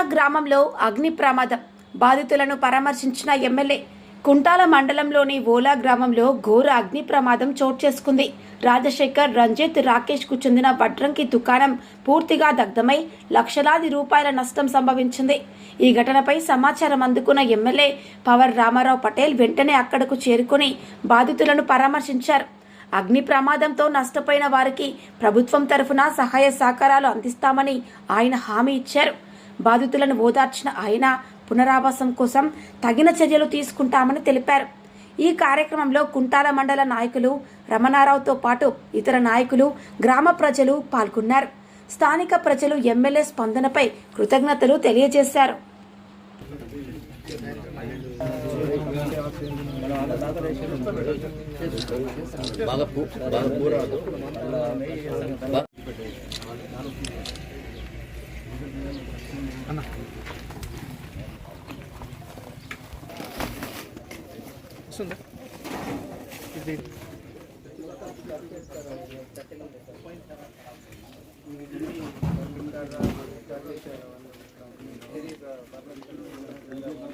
గ్రామంలో అగ్ని ప్రమాదం. బాధితులను పరామర్శించిన ఎమ్మెల్యే కుంటాల మండలంలోని ఓలా గ్రామంలో ఘోర అగ్ని ప్రమాదం చోటు చేసుకుంది. రాజశేఖర్ రంజిత్ రాకేష్కు చెందిన వడ్రంకి దుకాణం పూర్తిగా దగ్ధమై లక్షలాది రూపాయల నష్టం సంభవించింది. ఈ ఘటనపై సమాచారం అందుకున్న ఎమ్మెల్యే పవర్ రామారావు పటేల్ వెంటనే అక్కడకు చేరుకుని బాధితులను పరామర్శించారు. అగ్ని ప్రమాదంతో నష్టపోయిన వారికి ప్రభుత్వం తరఫున సహాయ సహకారాలు అందిస్తామని ఆయన హామీ ఇచ్చారు. బాధితులను ఓదార్చిన ఆయన పునరావాసం కోసం తగిన చర్యలు తీసుకుంటామని తెలిపారు. ఈ కార్యక్రమంలో కుంటాల మండల నాయకులు రమణారావుతో పాటు ఇతర నాయకులు గ్రామ ప్రజలు పాల్గొన్నారు. స్థానిక ప్రజలు ఎమ్మెల్యే స్పందనపై కృతజ్ఞతలు తెలియజేశారు. బాగా పూ బాగా పూర బా- మన